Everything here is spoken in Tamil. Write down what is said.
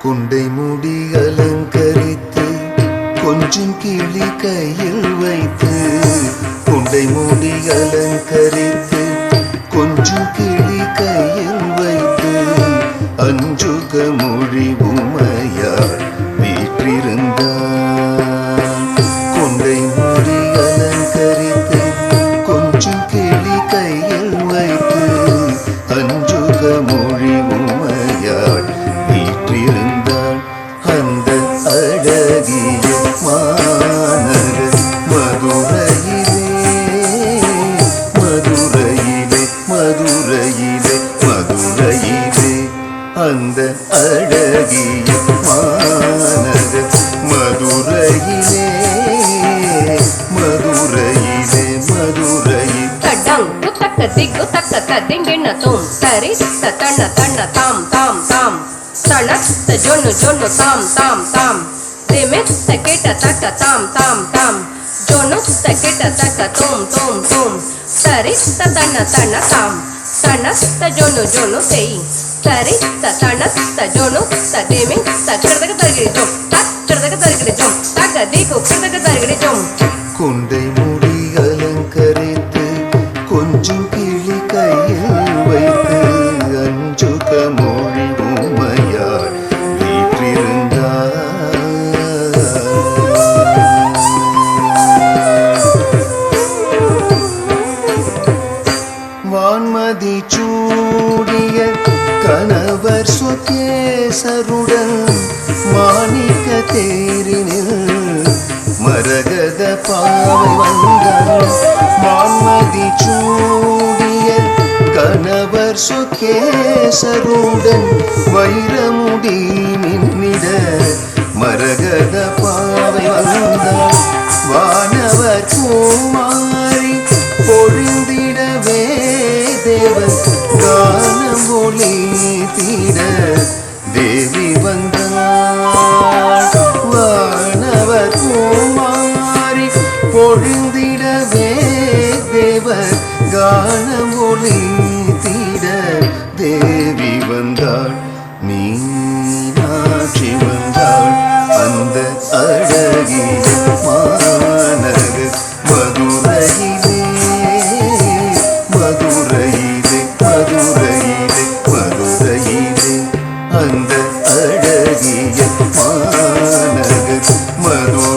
குண்டை முடி அலங்கரித்து கொஞ்சம் கிளி கையில் வைத்து குண்டை முடி அலங்கரித்து அந்த அழகிய மாநகர் மதுரையிலே மதுரையிலே மதுரை தடங் குத்தக்க திக்கு தக்க ததிங்கின தோம் தரி தண்ண தண்ண தாம் தாம் தாம். தனத்த ஜொன்னு ஜொன்னு தாம் தாம் தாம். திமித்த கிட்ட தக்க தாம் தாம் தாம். ஜொனுத்த கிட்ட தக்க தோம் தோம் தும். தரி தண்ண தண்ண தாம். தனத்த ஜொன்னு ஜொன்னு தெய். தரி தனத்த ஜொன்னு ததிமி தக்கிறதுக்கு தருகிறி ஜொம் தக்கிறதுக்கு தருகிறி ஜொம் தக்க திக்கு கிட்டக்கு தருகிறி ஜொம் கொண்டை முடி அலங்கரித்து கொஞ்சம் தேரினில் மரகத பாவை வந்தார் வான்மதி சூடிய கணவர் சுகேசருடன் வைரமுடி மின்னிட மரகத பாவை வந்தார் வானவர் குமாரி பொழுந்திடவே தேவன் கானம் ஒளி தீர தேவி வந்தார் தேவர் ஒளி தீட தேவி வந்தாள் மீனாட்சி வந்தாள். அந்த அழகிய மாநகர் மதுரையிலே மதுரையிலே மதுரையிலே மதுரையிலே. அந்த அழகிய மாநகர் மதுரை